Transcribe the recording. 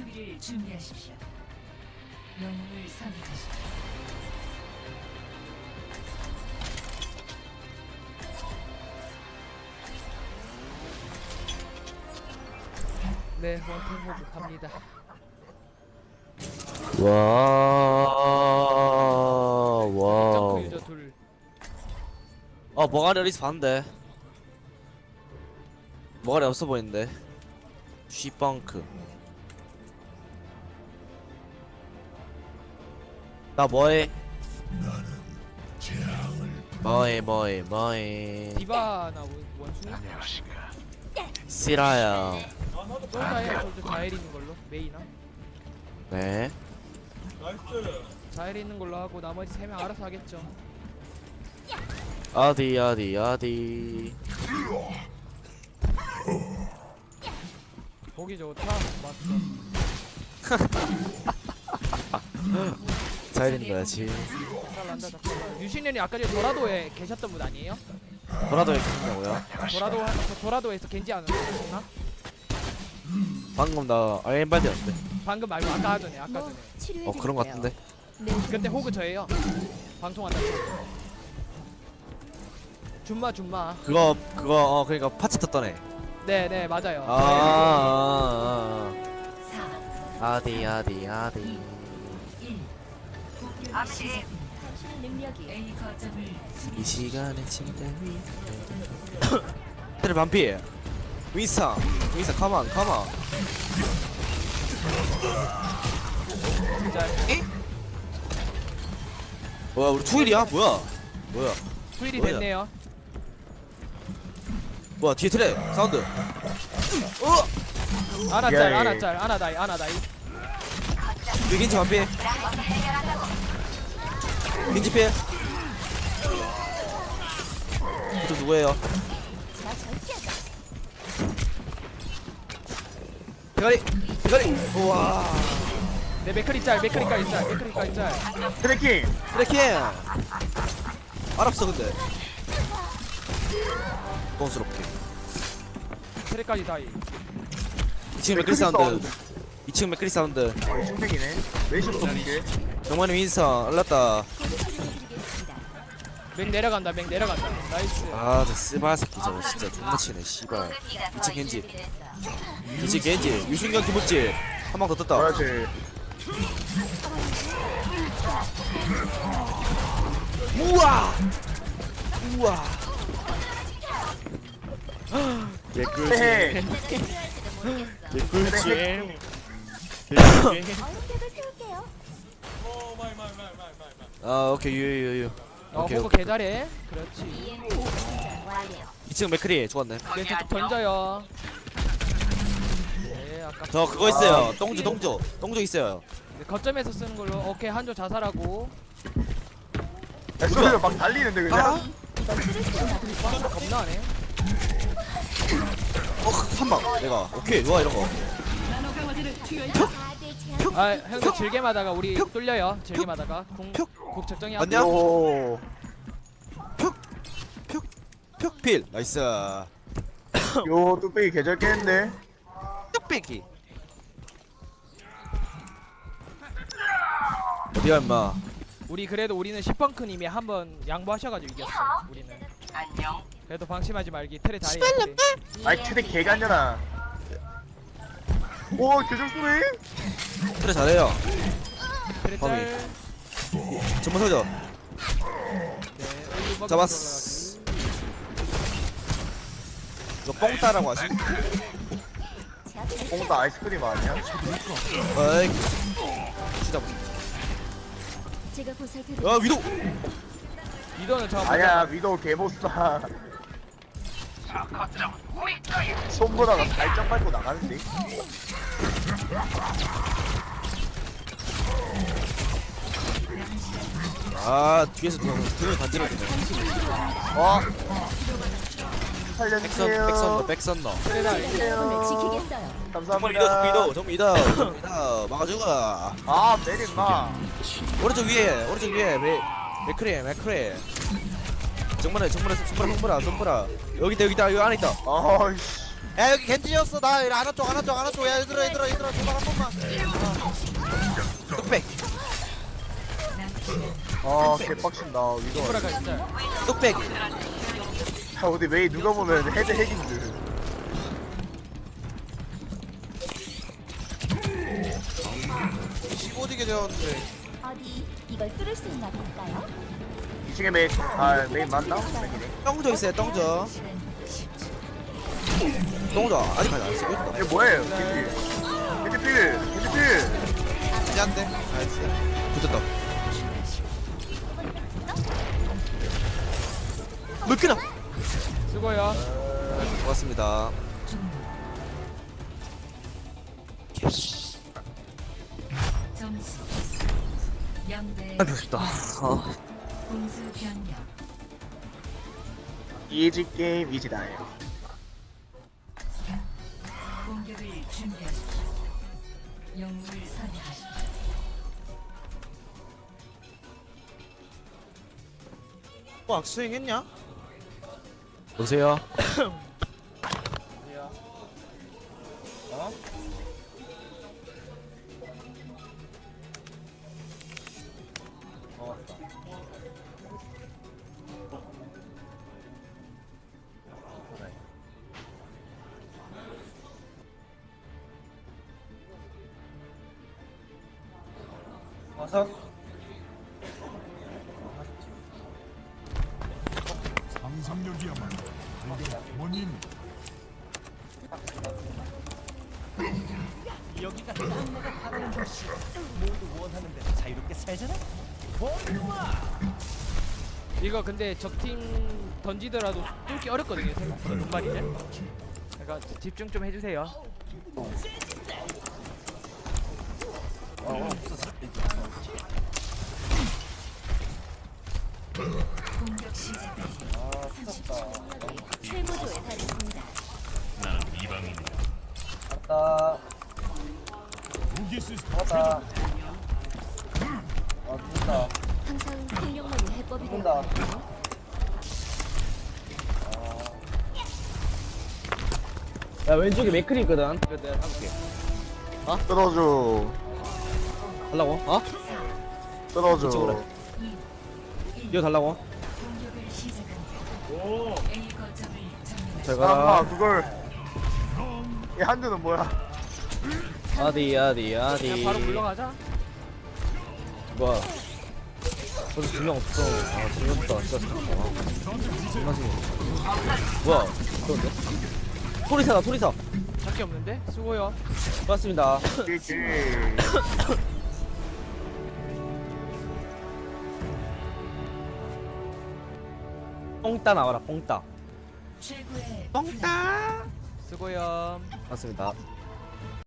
수비를 준비하십시오. 영웅을 선택하십시오. 네, 원템 호그 갑니다. 와, 점프 와. 유저 둘. 어, 머가리 어디서 봤는데? 머가리 없어 보이는데? 쉬벙크. 나 뭐해? 뭐해, 뭐해, 뭐해. 디바 나 원- 원숭이? 싫어요. 솔자에 솔자 자일 있는 걸로 메이나 네. 자일 있는 걸로 하고 나머지 세 명 알아서 하겠죠. 어디, 어디, 어디. 보기 좋다. 맞 어. 잘 있는 거야지. 잠깐만. 유신현이 아까 전에 도라도에 계셨던 분 아니에요? 뭐라도 이렇게 한다고요? 도라도 저 도라도에서 겐지 안 하셨나? 방금 나 아이엠바디였는데. 방금 말고 아까 전에 아까 전에. 어, 그런 거 같은데. 그때 호그 저예요. 방송한다고. 줌마 줌마. 그거, 그거, 어, 그니까 파츠 떴던 애. 네네 맞아요. 아, 아, 4, 아, 아. 어디, 어디, 어디. 1. 공격이 시작됩니다. A 거점을 이 수비. 시간에 침대 위. 테레 반피. 윈스턴, 윈스턴, 컴온, 컴온. 진짜 뭐야, 우리 투일이야? 뭐야? 뭐야? 투일이 뭐야? 됐네요. 뭐야, 뒤에 트레 사운드. 어? 아나짤 야, 야, 야. 아나 짤 아나 다이 아나 다이. 여기 겐지 반피. 겐지 피. 또 누구예요? 대가리, 대가리. 우와. 네 맥크리 짤 맥크리 까지 짤 맥크리 까지 짤. 트래킹 트래킹. 알았어 근데. 뻔스럽게. 트레까지 다이. 2층 맥크리 사운드. 2층 맥크리 사운드. 어, 신맥이네 웨이션도 없게 정만이 윈선 얼랐다. 맥 내려간다 맥 내려간다. 나이스. 아, 저 스바 새끼 저거 진짜 존나 치네, 씨발. 2층 겐지. 2층 겐지. 유신경 기복지. 한 방 더 떴다. 그렇지 우와! 우와! 개꿀잼. 헤헤 개꿀잼. 아, 오케이, 유유 유유. 어 오케이, 오케이. 개잘해. 그렇지. 2층 맥크리 죽었네. 왼쪽 던져요. 네 아까 저 그거 있어요. 똥주, 똥주. 똥주 있어요. 네, 거점에서 쓰는 걸로 오케이 한조 자살하고 에스크가 막 달리는데 그냥 아? 아, 겁나네. 어, 한 방. 내가. 오케이, 좋아, 이런 거. 아 형들 질겜하다가 우리 뚫려요. 질겜하다가 궁, 표. 궁 적정이 맞냐? 오 푹필. 나이스. 요 뚝배기 계절 깼는데 뚝배기. 어디야, 임마. 우리 그래도 우리는 10펑크님이 한번 양보하셔가지고 이겼어. 우리는. 그래도 방심하지 말기. 틀에 다리. 아이 트랙 개간잖아 오 계절 소리 그래, 잘해요. 범위. 짤. 전문 서죠. 잡았어. 이거 뽕따라고 하시? 공다 아이스크림 아니야? 어이. 진짜. 제가 보살펴 야, 위도. 이도는 저 아니야 위도우 개보스다 손보다가 살짝 밟고 나가는데 아, 뒤에서 누가 등을 간지러 주네. 어 백선, 살려주세요 백선. 여러분을 지키겠어요. 정말 이다, 감사합니다 이다, 정말 이다, 정말 이다. 막아주고. 아 내린 마 오른쪽 위에, 오른쪽 위에, 맥, 맥크리, 맥크리. 정말에, 정말에, 정말, 정말아, 정말아. 여기 있다, 여기 있다, 여기 안에 있다. 아이씨 야 여기 겐지였어 나 여기 하나 쪽 하나 쪽 하나 쪽야 얘들아 얘들아 얘들아 제발 한 번만 아 개빡친다. 위도 진짜 뚝배기. 야 어디 왜 누가 보면 헤드 핵인 줄 15디게 되었는데? 어디 이걸 뚫을 수 있나 볼까요? 2층에 메인 아 메인 맞나? 메인이네. 똥저 있어요 똥저 시간 10초. 똥저 아직까지 안 쓰고 있다. 이게 뭐예요? 겐지 겐지 필 겐지 필 겐지한테 나이스 붙었다 물기나 수고요. 고맙습니다. 점수. 영대 아 배고프다. 아 공수 변경. 이지 게임 이지다예요. 공격을 준비하십시오. 영웅을 선택하십시오. 뭐 악수행 했냐? 보세요. 상상력이야말로 이게 원인 이거 근데 적팀 던지더라도 뚫기 어렵거든요 생각보다 눈말이를 그러니까 집중 좀 해주세요 공격 시작까지 최고조에 달했습니다. 무기 시스템 항상 폭력만이 해법이 되거든요. 야 왼쪽에 맥클이 있거든 이거 내가 해볼게 끊어줘 달라고? 어? 이쪽으로. 이거 달라고? 잘아 가라. 그걸. 이 한두는 뭐야? 아디 아디 아디. 그냥 바로 물러가자. 뭐야? 벌써 두명 없어. 아 재미없다. 진짜 아 존나 재미 뭐야? 그런데? 토리사다 토리사. 밖에 없는데? 수고요. 고맙습니다. 이지 뽕따 나와라 뽕따. 최고의 수고요. 고맙습니다